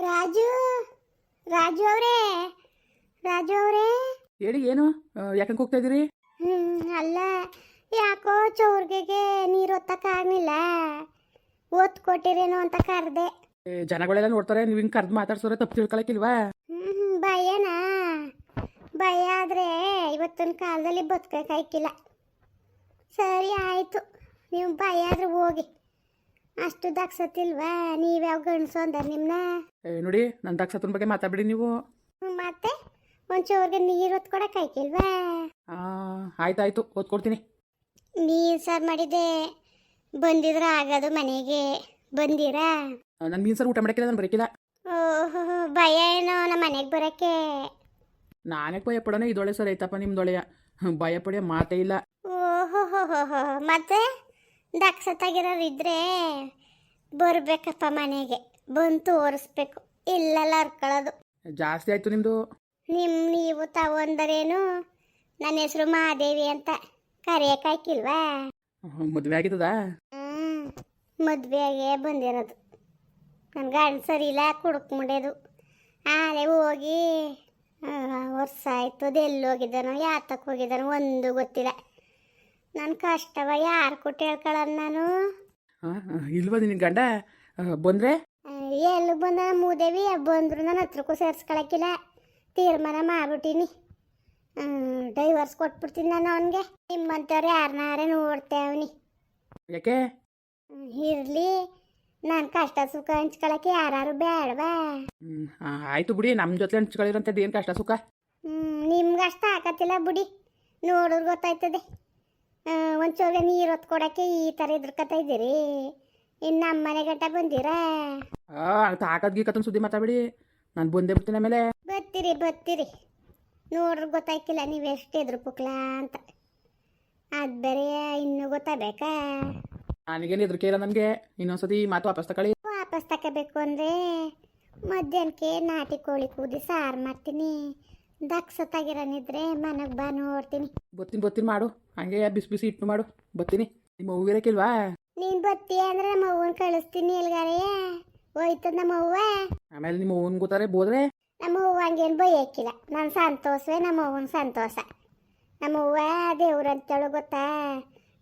ರಾಜು ರಾಜು ಅವರೇ ರಾಜು ಅವರೇ. ಹೇಳಿ ಏನು? ಯಾಕಂಗೆ ಹೋಗ್ತಾ ಇದ್ದೀರಿ? ಹ್ಮ್ ಅಲ್ಲ ಯಾಕೋ ಚೌರ್ಗೆಗೆ ನೀರು ಆಗ್ಲಿಲ್ಲ. ಓದ್ ಕೊಟ್ಟಿರೇನೋ ಅಂತ ಕರೆದೆ. ಏ, ಜನಗಳೆಲ್ಲ ನೋಡ್ತಾರೆ ನೀವು ಹಿಂಗೆ ಕರ್ದು ಮಾತಾಡ್ಸೋರೆ ತಪ್ಪು ತಿಳ್ಕೊಳಕ್ಕಿಲ್ವಾ? ಹ್ಮ್ ಭಯನಾ? ಭಯ ಆದರೆ ಇವತ್ತಿನ ಕಾಲದಲ್ಲಿ ಬದುಕಕ್ಕಾಯ್ಕಿಲ್ಲ ಸರಿ ಆಯಿತು. ನೀವು ಭಯ ಆದ್ರೆ ಹೋಗಿ. ಅಷ್ಟು ದಕ್ಷತಿಲ್ವಾ? ನೀವ್ಯಾವ ಗಂಡಸು ಅಂದ ನಿಮ್ಮನ್ನ ಏ, ನೋಡಿ ನನ್ನ ದಕ್ಷತನ ಬಗ್ಗೆ ಮಾತಾಡ್ಬಿಡಿ ನೀವು. ಮತ್ತೆ? ಒಂಚೂರ್ಗೆ ನೀರು ಹೊತ್ಕೊಡಕ್ಕಾಯ್ಕಿಲ್ವಾ ಹಾಂ ಆಯ್ತಾಯ್ತು ಓದ್ಕೊಡ್ತೀನಿ ನೀರು ಸಾರು ಮಾಡಿದೆ ಬಂದಿದ್ರ ಆಗದು ಮನೆಗೆ. ಬಂದಿರಾ? ನನ್ನ ಮೀನು ಸರ್ ಊಟ ಮಾಡೋಕ್ಕಿಲ್ಲ ನಾನು ಬರಕಿಲ್ಲ ಓಹೋ ಭಯ ಏನೋ ನಮ್ಮ ಮನೆಗೆ ಬರಕ್ಕೆ? ನಾನೇ ಭಯ ಪಡೋಣ ಇದೊಳೆ ಸರ್ ಐತಪ್ಪ ನಿಮ್ದೊಳೆಯ ಭಯ ಪಡೆಯೋ ಮಾತೇ ಇಲ್ಲ. ಓಹೋ ಮತ್ತೆ? ದಕ್ಷತಾಗಿರೋರು ಇದ್ರೆ ಬರ್ಬೇಕಪ್ಪ ಮನೆಗೆ ಬಂತು ಓರಿಸ್ಬೇಕು. ಇಲ್ಲೆಲ್ಲ ಹರ್ಕೊಳ್ಳೋದು ಜಾಸ್ತಿ ಆಯ್ತು ನಿಮ್ದು? ನಿಮ್ಮ ನೀವು ತಗೊಂಡರೇನು ನನ್ನ ಹೆಸರು ಮಹಾದೇವಿ ಅಂತ ಕರೆಯಕಾಯ್ಕಿಲ್ವಾ ಮದುವೆ ಆಗಿದ್ದದಾ? ಮದುವೆಗೆ ಬಂದಿರೋದು. ನನ್ನ ಗಂಡ ಸರಿ ಇಲ್ಲ ಕುಡುಕ್ ಮುಂಡೆದು ಆಲೆ ಹೋಗಿ ವರ್ಷ ಆಯ್ತು ಅದು ಎಲ್ಲಿ ಹೋಗಿದ್ದಾನೋ ಯಾತಕ್ಕೆ ಹೋಗಿದ್ದಾನೋ ಒಂದು ಗೊತ್ತಿಲ್ಲ. ನನ್ನ ಕಷ್ಟವ ಯಾರು ಕೊಟ್ಟು ಹೇಳ್ಕೊಳ್ಳೋದು ನಾನು? ಇಲ್ವಾ ನಿನ್ ಗಂಡ? ಬಂದ್ರೆ? ಎಲ್ಲಿ ಬಂದ? ಮೂದೇವಿ ಬಂದ್ರು ನನ್ನ ಹತ್ರಕ್ಕೂ ಸೇರಿಸ್ಕೊಳಕ್ಕಿಲ್ಲ. ತೀರ್ಮಾನ ಮಾಡ್ಬಿಟ್ಟಿನಿ. ಡೈವರ್ಸ್ ಕೊಟ್ಬಿಡ್ತೀನಿ ನಾನು ಅವನಿಗೆ. ನಿಮ್ಮಂತವ್ರು ಯಾರನ್ನಾರೇ ನೋಡ್ತೇವನಿ ಯಾಕೆ? ಇರಲಿ. ನಾನು ಕಷ್ಟ ಸುಖ ಹಂಚ್ಕೊಳಕ್ಕೆ ಯಾರು ಬೇಡವಾ? ಆಯ್ತು ಬಿಡಿ. ನಮ್ಮ ಜೊತೆ ಹಂಚ್ಕೊಳ್ಳಿರೋಂಥದ್ದು ಏನು ಕಷ್ಟ ಸುಖ? ನಿಮ್ಗೆ ಅಷ್ಟು ಹಾಕತ್ತಿಲ್ಲ ಬಿಡಿ. ನೋಡೋರು ಗೊತ್ತಾಯ್ತದೆ. ಒಂಚೂರಿಗೆ ನೀರು ಹೊತ್ಕೊಡಕ್ಕೆ ಈ ಥರ ಎದುರ್ಕೊತಾ ಇದ್ದೀರಿ. ಇನ್ನು ನಮ್ಮ ಮನೆ ಗಂಟ ಬಂದಿರಾ? ತಾಕದ್ ಗೀಕತ್ತನ ಸುದ್ದಿ ಮಾತಾಡ್ಬಿಡಿ. ನಾನು ಬಂದೇ ಬಿಡ್ತೀನಿ ಆಮೇಲೆ. ಬತ್ತೀರಿ ಬತ್ತೀರಿ ನೋಡ್ರಿ ಗೊತ್ತಾಯ್ತಿಲ್ಲ ನೀವು ಎಷ್ಟು ಎದ್ರು ಪುಕ್ಲ ಅಂತ. ಅದು ಬೇರೆ ಇನ್ನೂ ಗೊತ್ತಾಗಬೇಕಾ? ನನಗೇನು ಇದ್ರು ಇಲ್ಲ ನನಗೆ ಇನ್ನೊಂದ್ಸತಿ ಮಾತು ವಾಪಸ್ ತಗೊಳ್ಳಿ ವಾಪಸ್ ತಗೋಬೇಕು ಅಂದರೆ ಮಧ್ಯಾಹ್ನಕ್ಕೆ ನಾಟಿ ಕೋಳಿ ಕೂದಿ ಸಾರು ಮಾಡ್ತೀನಿ. ದಕ್ಷತಾಗಿರನಿದ್ರೆ ಮನೆಗೆ ಬಾ ನೋಡ್ತೀನಿ ಬತ್ತೀನಿ ಬತ್ತೀನಿ ಮಾಡು. ಹಂಗೆ ಬಿಸಿ ಬಿಸಿ ಇಟ್ಟು ಮಾಡು. ಬತ್ತೀನಿ. ನಿಮ್ಮ ಹೂವಿರಕ್ಕಿಲ್ವಾ ನೀನ್ ನೀನು ಬತ್ತಿ ಅಂದ್ರೆ ನಮ್ಮ ಅವ್ವನ ಕಳಿಸ್ತೀನಿ ಎಲ್ಗಾರೆ ಹೋಯ್ತದ ನಮ್ಮ ಅವ್ವ? ಆಮೇಲೆ ನಿಮ್ಮ ಹೂವನ್ ಗೊತ್ತಾರೆ ಬೋದ್ರೆ ನಮ್ಮ ಅವ್ವ ಹಂಗೇನು ಬೈಯಕ್ಕಿಲ್ಲ ನನ್ನ ಸಂತೋಷವೇ ನಮ್ಮ ಅವ್ವನ ಸಂತೋಷ. ನಮ್ಮ ಅವ್ವ ದೇವ್ರಂತೇಳು ಗೊತ್ತಾ?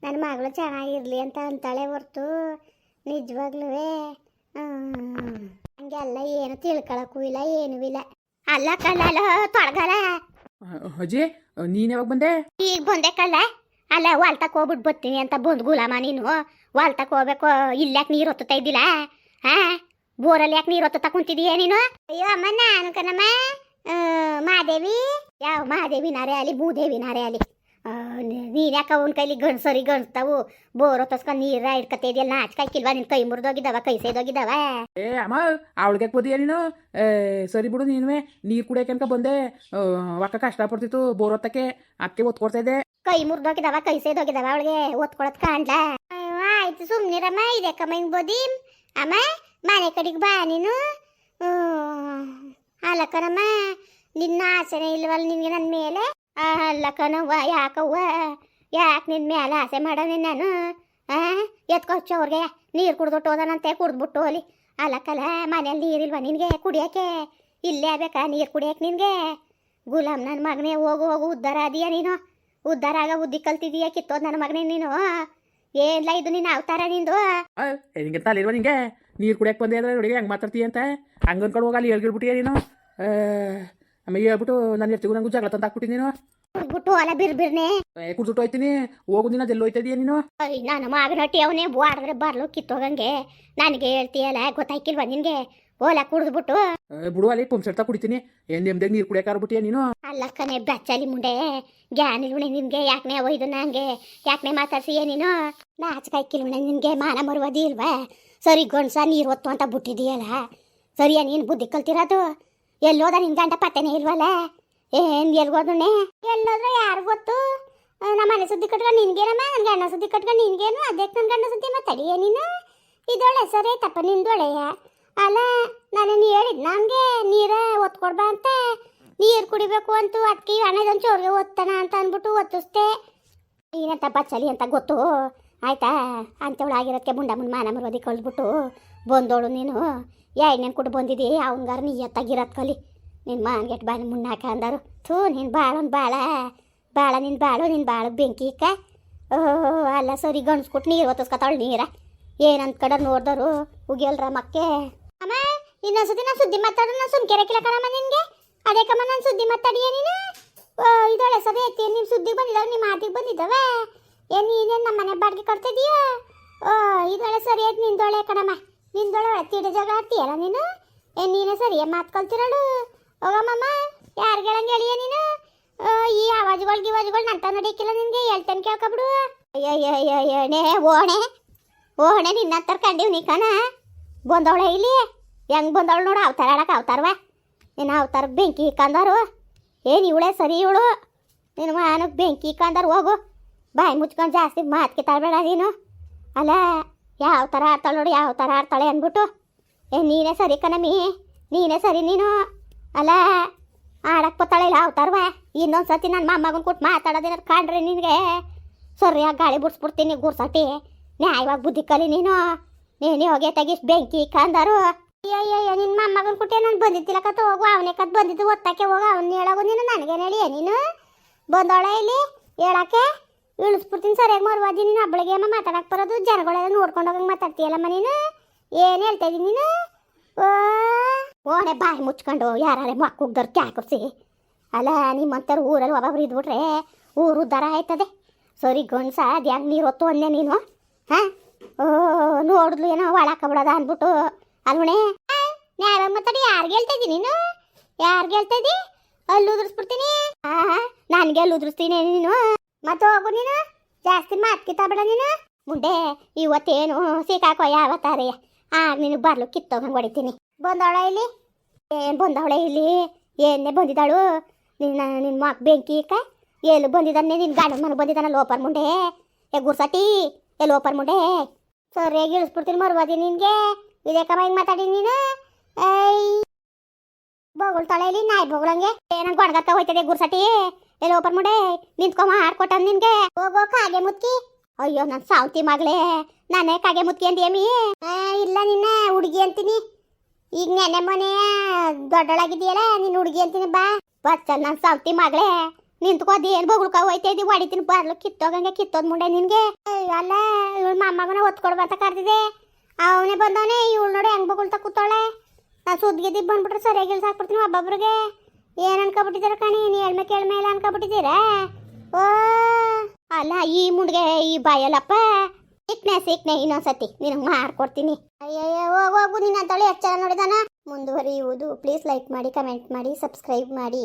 ನನ್ನ ಮಗಳು ಚೆನ್ನಾಗಿರ್ಲಿ ಅಂತ ಅಂತಾಳೆ ಹೊರ್ತು. ನಿಜವಾಗ್ಲೂ ಹಂಗೆಲ್ಲ ಏನು ತಿಳ್ಕೊಳಕ್ಕೂ ಇಲ್ಲ ಏನೂ ಇಲ್ಲ. ಅಲ್ಲ ಕಲ್ಲ ಅಲ್ಲ ತೊಳಗಲ್ಲ. ಅಜ್ಜಿ ನೀನು ಯಾವಾಗ ಬಂದೆ? ಈಗ ಬಂದೆ ಕಲ್ಲ. ಅಲ್ಲ ವಾಲ್ತಕ್ ಹೋಗ್ಬಿಟ್ಟು ಬರ್ತೀನಿ ಅಂತ ಬಂದ್ ಗುಲಾಮ ನೀನು. ವಾಲ್ತಕ್ ಹೋಗ್ಬೇಕು ಇಲ್ಲಾಕ್ ನೀರು ಹೊತ್ತುತ್ತಾ ಇದ್ದಿಲ್ಲ ಹಾ ಬೋರಲ್ಲಿ ಯಾಕೆ ನೀರು ಹೊತ್ತುತ್ತಾ ಕುಂತಿದೀಯ ನೀನು? ಅಯ್ಯೋ ಅಮ್ಮ ನಾನು ಕಣಮ್ಮ. ಮಹಾದೇವಿ. ಯಾವ ಮಹಾದೇವಿ ನಾರೇ ಅಲ್ಲಿ ಭೂದೇವಿ ನಾರೇ ಅಲ್ಲಿ ನೀನು ಯಾಕೆ ಅವನ ಕೈಲಿ ಗಣಸರಿ ಗಣಿಸ್ತಾವು ಬೋರ್ ಹೊತ್ತಸ್ಕೊಂಡು ನೀರ ಇಡ್ಕತ್ತೆ ಇದೆಯಲ್ಲ ನಾಚ್ಕಾಯ್ಕಿಲ್ವಾ ನಿನ್ನ ಕೈ ಮುರಿದೋಗಿದ್ದಾವ ಕೈ ಸೇದೋಗಿದ್ದಾವ? ಏ ಅಮ್ಮ ಅವಳಿಗೆ ಬೋದಿಯ ನೀನು? ಏ ಸರಿ ಬಿಡು ನೀನುವೆ ನೀರು ಕುಡಿಯೋಕೆ ಅನ್ಕ ಬಂದೆ. ಆ, ಕಷ್ಟ ಪಡ್ತಿತ್ತು ಬೋರ್ ಹೊತ್ತಕ್ಕೆ. ಅತ್ತೆ ಓದ್ಕೊಡ್ತಾ ಇದೆ ಇದ್ದೆ. ಕೈ ಮುರಿದೋಗಿದ್ದಾವ ಕೈ ಸೇದೋಗಿದ್ದಾವ ಅವಳಿಗೆ ಓದ್ಕೊಳತ್ ಕಾಣ್ಲ? ಆಯ್ತು ಸುಮ್ನಿರಮ್ಮ ಇದಕ್ಕಮ್ಮ ಹಿಂಗ್ ಬೋದಿ ಅಮ್ಮ ಮನೆ ಕಡೆಗೆ ಬಾ ನೀನು. ಅಲ್ಲ ಕಣಮ್ಮ ನಿನ್ನ ಆಸೆನೇ ಇಲ್ವಲ್ಲ ನಿನ್ಗೆ ನನ್ನ ಮೇಲೆ? ಆ, ಅಲ್ಲ ಯಾಕವ್ವ? ಯಾಕೆ ನಿನ್ನ ಮೇಲೆ ಆಸೆ ಮಾಡೋನಿ ನಾನು ಹಾಂ ಎತ್ಕೊಚ್ಚು ಅವ್ರಿಗೆ. ನೀರು ಕುಡ್ದುಟ್ಟು ಹೋದನಂತೆ ಕುಡ್ದ್ಬಿಟ್ಟು ಅಲ್ಲಿ ಅಲ್ಲಕ್ಕಲ್ಲ ಮನೇಲಿ ನೀರಿಲ್ವ ನಿನಗೆ ಕುಡಿಯೋಕೆ? ಇಲ್ಲೇ ಬೇಕಾ ನೀರು ಕುಡಿಯೋಕೆ ನಿನಗೆ? ಗುಲಾಮ್ ನನ್ನ ಮಗನೇ ಹೋಗು ಹೋಗು ಉದ್ಧಾರ ಅದೀಯ ನೀನು? ಉದ್ಧಾರ ಆಗ ಬುದ್ಧಿ ಕಲ್ತಿದೀಯ ಕಿತ್ತೋದು ನನ್ನ ಮಗನೇ ನೀನು? ಏನ್ಲ ಇದು ನಿನ್ನ ಅವತಾರ ನಿಂದು? ಹಿಂಗೆ ತಲಿಲ್ವ ನಿಂಗೆ? ನೀರು ಕುಡಿಯಕ್ಕೆ ಬಂದೆ ಅಂದ್ರೆ ನೋಡಿ ಹೆಂಗೆ ಮಾತಾಡ್ತೀಯ ಅಂತ? ಹಂಗನ್ಕೊಂಡು ಹೋಗಲ್ಲ ಹೇಳ್ಗಿಡ್ಬಿಟ್ಟಿಯ ನೀನು? ಆಮೇಲೆ ಹೇಳ್ಬಿಟ್ಟು ನಾನು ಎತ್ತಿಗೂ ನಂಗೂ ಜಗಳ ತಂದು ಹಾಕ್ಬಿಟ್ಟಿ ನೀನು. ಬಿಟ್ಟು ಅಲ್ಲ ಬಿರ್ ಬಿರ್ನೆ. ಏ ಕುಡ್ದುಟ್ಟು ಹೋಯ್ತೀನಿ. ಹೋಗು ದಿನ ಅದೆಲ್ಲ ಹೋಯ್ತಾ ಇದೀಯ ನೀನು? ಅಯ್ಯ ನಾನು ಮಗನ ಹೊಟ್ಟಿ ಅವನೇ ಬಾಡಿದ್ರೆ ಬರ್ಲು ಕಿತ್ತೋಗಂಗೆ ನನಗೆ ಹೇಳ್ತೀಯಲ್ಲ ಗೊತ್ತಾಯ್ಕಿಲ್ವಾ ನಿನ್ಗೆ? ಓಲ ಕುಡಿದ್ಬಿಟ್ಟು. ಏ, ಬಿಡು ಅಲ್ಲಿ ಪಂಪ್ಸೆಟ್ ಕುಡಿತೀನಿ. ಏನು ನೆಮ್ಮದಿಯಾಗಿ ನೀರು ಕುಡಿಯಕ್ಕೆ ಆಗ್ಬಿಟ್ಟಿಯ ನೀನು? ಅಲ್ಲಕ್ಕನೆ ಬೆಚ್ಚಲಿ ಮುಂಡೆ. ಗ್ಯಾನ್ ಇಲ್ವಣೆ ನಿನ್ಗೆ ಯಾಕನೆ ಒಯ್ದು ನಂಗೆ? ಯಾಕನೆ ಮಾತಾಡ್ಸಿಯ ನೀನು? ನಾಚಿಕಾಯ್ಕಿಲ್ವಣೆ ನಿನ್ಗೆ ಮಾನ ಮರುವದಿ ಇಲ್ವಾ ಸರಿ ಗಂಡ್ಸ ನೀರು ಹೊತ್ತು ಅಂತ ಬಿಟ್ಟಿದೀಯಲ್ಲ ಸರಿಯಾ ನೀನು ಬುದ್ಧಿ ಕಲ್ತಿರೋದು? ಎಲ್ಲೋದ ನಿನ್ ಗಂಟ ಪತ್ತೆನೇ ಇಲ್ವಲ್ಲ? ಏನ್ ಎಲ್ಗೋದನೆ ಎಲ್ಲೋದ್ರೆ ಯಾರು ಗೊತ್ತು. ನಮ್ಮ ಮನೆ ಸುದ್ದಿ ಕಟ್ಕೊಂಡು ನಿನ್ಗೇನಮ್ಮ? ನನ್ನ ಗಂಡ ಸುದ್ದಿ ಕಟ್ಕೊಂಡು ನಿನ್ಗೇನು? ಅದಕ್ಕೆ ನನ್ನ ಗಂಡ ಸುದ್ದಿ ಮಾತಾಡಿಯ ನೀನು? ಇದೊಳೆ ಸರಿ ತಪ್ಪ ನಿಂದೊಳೆಯ ಅಲ್ಲ, ನಾನು ಹೇಳಿದ್ ನನಗೆ ನೀರ ಒತ್ಕೊಡ್ಬಾ ಅಂತ. ನೀರು ಕುಡಿಬೇಕು ಅಂತೂ ಅದಕ್ಕೆ ಹಣದೊಂದು ಚೋರಿಗೆ ಒತ್ತಾನ ಅಂತ ಅಂದ್ಬಿಟ್ಟು ಒತ್ತಿಸ್ದೆ. ಏನಂತ ಬಚ್ಚಲಿ ಅಂತ ಗೊತ್ತು? ಆಯ್ತಾ? ಆಗಿರೋದಕ್ಕೆ ಮುಂಡ ಮಾನಾ ಮಾನ ಮರೋದಿ ಕಳ್ದ್ಬಿಟ್ಟು ಬಂದೋಳು ನೀನು. ಎಣ್ಣೆ ಕೊಟ್ಟು ಬಂದಿದ್ದಿ ಅವನ್ಗಾರ ನೀ ಎತ್ತಾಗಿರತ್ ಕಲಿ. ನಿನ್ನ ಮಾನ್ಗೆಟ್ ಬಾಯಿ ಮುನ್ನಾಕ ಅಂದರು. ಥೂ ನಿನ್ನ ಬಾಳನ್ ಬಾಳ. ಬಾಳ ನಿನ್ನ ಬಾಳು ನಿನ್ನ ಬಾಳು ಬೆಂಕಿ ಇಕ್ಕ. ಓಹೋ, ಅಲ್ಲ ಸರಿ ಗಂಡ್ಸ್ಕೊಟ್ಟು ನೀರು ಒತ್ತಿಸ್ಕೊತಾಳು ನೀರ. ಏನಂತ ಕಡೆ ನೋಡ್ದರು? ಉಗಿಯಲ್ರ ಮಕ್ಕೆ. ಅಮ್ಮ, ಇನ್ನೊಂದ್ಸತಿ ನಾನು ಸುದ್ದಿ ಮಾತಾಡು ನಾನು ಸುಮ್ಕೆರೆ ಕಡಮ್ಮ ನಿನಗೆ. ಅದೇ ಕಮ್ಮ, ನಾನು ಸುದ್ದಿ ಮಾತಾಡಿಯ ನೀನು? ಇದೊಳೆ ಸರಿ ಐತಿ. ನಿಮ್ಮ ಸುದ್ದಿಗೆ ಬಂದಿದ್ದಾವೆ ನಿಮ್ಮ ಮಾತಿಗೆ ಬಂದಿದ್ದಾವೆ? ಏನು ನೀನೇನು ನಮ್ಮ ಮನೆ ಬಾಡಿಗೆ ಕೊಡ್ತಿದ್ದೀಯ ಓ ಇದೊಳೆ ಸರಿ ಐತಿ ನಿಂದೊಳೆ ಕಣಮ್ಮ. ನಿಂದೊಳೆ ಒಳೆ ತೀಡ ಜಗ ಆಡ್ತೀಯಲ್ಲ ನೀನು? ಏನು ನೀನೇ ಸರಿಯ ಮಾತು ಕಲ್ತಿರೋಳು? ಹೋಗಮ್ಮಮ್ಮ ಯಾರು ಹೇಳಂಗೆ ಹೇಳಿಯ ನೀನು? ಈ ಆವಾಜುಗಳು ಗಿವಾಜುಗಳು ನಂತ ನಡೀಕಿಲ್ಲ ನಿನಗೆ, ಹೇಳ್ತೇನೆ ಕೇಳ್ಕೊಬಿಡು. ಅಯ್ಯಯ್ಯಯ್ಯನೇ ಓಣೆ ಓಣೆ ನಿನ್ನ ಹತ್ರ ಕಂಡೀವಿ ನೀ ಕಣ ಬಂದವಳೆ ಇಲ್ಲಿ ಹೆಂಗ್ ಬಂದವಳು ನೋಡು ಅವತಾರ ಆಡಕ್ಕೆ ಅವತಾರವ ನೀನು ಅವತಾರ ಬೆಂಕಿ ಕಂದರು ಏನು ಇವಳೆ ಸರಿ ಇವಳು ನಿನ್ನ ಮಾನಕ್ಕೆ ಬೆಂಕಿ ಕಂದರು ಹೋಗು ಬಾಯಿ ಮುಚ್ಕೊಂಡು ಜಾಸ್ತಿ ಮಾತ್ಕೆ ಕಿತ್ತಾಡಬೇಡ ನೀನು ಅಲ್ಲ ಯಾವ ಥರ ಆಡ್ತಾಳೆ ನೋಡಿ, ಯಾವ ಥರ ಆಡ್ತಾಳೆ ಅಂದ್ಬಿಟ್ಟು, ಏ, ನೀನೇ ಸರಿ ಕಣಮಿ, ನೀನೇ ಸರಿ ನೀನು ಅಲ್ಲ ಆಡಕ್ಕೆ ಬತ್ತಾಳೆ ಇಲ್ಲ, ಅವತಾರವ? ಇನ್ನೊಂದು ಸತಿ ನನ್ನ ಮೊಮ್ಮಗನ ಕೊಟ್ಟು ಮಾತಾಡೋದೇನಾರು ಕಾಣ್ರಿ ನಿನಗೆ? ಸರಿಯಾಗಿ ಗಾಳಿ ಬಿಡ್ಸ್ಬಿಡ್ತೀನಿ ಗುರ್ಸತಿ ನ್ಯಾಯವಾಗಿ ಬುದ್ಧಿ ಕಲಿ ನೀನು. ನೀನು ಹೋಗಿ ತೆಗಿಸ್ ಬೆಂಕಿ ಕಂದರು. ಅಯ್ಯಯ್ಯ ನಿನ್ನ ಮೊಮ್ಮಗನ ಕೊಟ್ಟೆ ನಾನು ಬಂದಿದ್ದಿಲ್ಲ ಕತ್ ಹೋಗು, ಅವನೇ ಕತ್ ಬಂದಿದ್ದು ಒತ್ತಕ್ಕೆ ಹೋಗು, ಅವ್ನು ಹೇಳೋಗು ನೀನು, ನನಗೇನು ಹೇಳಿ ನೀನು? ಬಂದೋಳೆ ಇಲ್ಲಿ, ಹೇಳಕ್ಕೆ? ಇಳಿಸ್ಬಿಡ್ತೀನಿ ಸರಿಯಾಗಿ ಮರ್ವಾದಿ ನೀನು ಹಬ್ಬಳಿಗೆ ಅಮ್ಮ ಮಾತಾಡಕ್ಕೆ ಬರೋದು. ಜನಗಳೆಲ್ಲ ನೋಡ್ಕೊಂಡು ಹೋಗಂಗೆ ಮಾತಾಡ್ತೀಯಲ್ಲಮ್ಮ ನೀನು? ಏನು ಹೇಳ್ತಾ ಇದೀನಿ ನೀನು? ಓಣೆ ಬಾಯಿ ಮುಚ್ಕೊಂಡು ಯಾರೇ ಮಕ್ಕ ಕ್ಯಾ ಕೊಡ್ಸಿ ಅಲ್ಲ ನಿಮ್ಮಂಥವ್ರು ಊರಲ್ಲಿ ಒಬ್ಬೊಬ್ರು ಇದ್ಬಿಟ್ರೆ ಊರು ದರ ಆಯ್ತದೆ. ಸರಿ ಗಂಡ್ಸ ಹೆಂಗೆ ನೀರು ಹೊತ್ತು ಅಂದೆ ನೀನು? ಹಾಂ? ಓ, ನೋಡಿದ್ಲು ಏನೋ ಒಳಾಕಬಿಡದ ಅಂದ್ಬಿಟ್ಟು. ಅಲ್ವಣೆ ನ್ಯಾಯ ಮಾತಾಡಿ. ಯಾರಿಗೆ ಹೇಳ್ತಾ ಇದ್ದೀನಿ ನೀನು? ಯಾರಿಗೆ ಹೇಳ್ತಾ ಇದ್ದಿ ಅಲ್ಲಿ ಉದುರಿಸ್ಬಿಡ್ತೀನಿ. ಹಾಂ ನನಗೆ ಅಲ್ಲಿ ಉದುರಿಸ್ತೀನಿ ನೀನು. ಮತ್ತೆ ಹೋಗು ನೀನು. ಜಾಸ್ತಿ ಮಾತು ಬಿಡ ನೀನು. ಮುಂದೆ ಇವತ್ತೇನು ಸಿಕ್ಕಾಕೋ ಯಾವತ್ತಾರ ಆಗ ನೀನು ಬರ್ಲು ಕಿತ್ತೋಗಂಗೆ ಹೊಡಿತೀನಿ. ಬಂದವಳ ಇಲ್ಲಿ? ಏನು ಬಂದವಳ ಇಲ್ಲಿ? ಏನೇ ಬಂದಿದ್ದಾಳು? ನಿನ್ನ ನಿನ್ನ ಮಾಕ್ ಬೆಂಕಿ ಇಕ್ಕ? ಎಲ್ಲಿ ಬಂದಿದ್ದಾನೆ? ನಿನ್ನ ಗಾಡಿ ಮನೆ ಬಂದಿದ್ದಾನ ಲೋಪರ್ ಮುಂಡೆ ಏ ಗುರ್ಸಟಿ ಏ, ಲೋಪರ್ ಮುಂಡೆ ಸರಿಯಾಗಿ ಇಳಿಸ್ಬಿಡ್ತೀನಿ ಮರುವಾದಿ ನಿನಗೆ. ಕಮ್ಮ ಹಿಂಗೆ ಮಾತಾಡಿ ನೀನು? ಏಯ್. ಬೊಗಳ್ತಾಳೆ ಇಲ್ಲಿ, ನಾಯಿ ಬೊಗಳಂಗೆ. ಏನಂಗೆ ಗೊಡ್ಗತ್ತ ಹೋಯ್ತದೆ ಗುರ್ಸಟಿ ಎಲ್ಲಿ ಓಪನ್ ಮುಡೆ? ನಿಂತ್ಕೊಂಬ ಹಾಡ್ಕೊಟ್ಟ ನಿನ್ಗೆ? ಹೋಗೋ ಕಾಗೆ ಮುತ್ಕಿ. ಅಯ್ಯೋ ನನ್ನ ಸಾವತಿ ಮಗಳೇ. ನಾನೇ ಕಾಗೆ ಮುತ್ಕಿ ಅಂದಿಯಮ್ಮಿ ಆ, ಇಲ್ಲ ನಿನ್ನ ಹುಡುಗಿ ಅಂತೀನಿ. ಈಗ ನೆನೆ ಮೊನೆ ದೊಡ್ಡಳಾಗಿದೆಯಲ್ಲ ನಿನ್ನ ಹುಡುಗಿ ಅಂತೀನಿ ಬಾ. ಬಚ್ಚ ನನ್ನ ಸಾವತಿ ಮಗಳೇ. ನಿಂತ್ಕೋದ್ ಏನು ಬೊಗಳ್ಕ ಹೋಯ್ತಾ ಇದ್ದೀವಿ ಹೊಡಿತೀನಿ ಬರ್ಲು ಕಿತ್ತೋಗಂಗೆ ಕಿತ್ತೋದ್ ಮುಂಡೆ ನಿನ್ಗೆ. ಅಲ್ಲ ಇವಳು ಮೊಮ್ಮಗನ ಒತ್ಕೊಡ್ಬ ಕರ್ದಿದೆ ಅವನೇ ಬಂದವನೇ ಇವಳು ನೋಡಿ ಹೆಂಗ್ ಬೊಗಳ್ತಾ ಕೂತವಳೆ ನಾನು ಸುದ್ದಿಗಿದ್ದಿ ಬಂದ್ಬಿಟ್ರೆ ಸರಿಯಾಗಿ ಸಾಕ್ಬಿಡ್ತೀನಿ ಒಬ್ಬೊಬ್ರಿಗೆ ಏನು ಅನ್ಕೊಬಿಟ್ಟಿದ್ದೀರ ಕಣಿ? ನೀ ಎಳ್ಮೆ ಕೇಳ್ಮೆ ಎಲ್ಲ ಅನ್ಕೊಬಿಟ್ಟಿದ್ದೀರಾ? ಓ, ಅಲ್ಲ, ಈ ಮುಂಡ್ಗೆ ಈ ಬಾಯಲ್ಲಪ್ಪ. ಸಿಕ್ನೆ ಸಿಕ್ನೆ, ಇನ್ನೊಂದ್ಸತಿ ನಿನಗೆ ಮಾಡ್ಕೊಡ್ತೀನಿ. ಅಯ್ಯಯ್ಯ, ಹೋಗು ನಿನ್ನ ಅಂತೇಳಿ ಎಷ್ಟು ನೋಡಿದಾನ? ಮುಂದುವರಿಯುವುದು. ಪ್ಲೀಸ್ ಲೈಕ್ ಮಾಡಿ ಕಮೆಂಟ್ ಮಾಡಿ ಸಬ್ಸ್ಕ್ರೈಬ್ ಮಾಡಿ.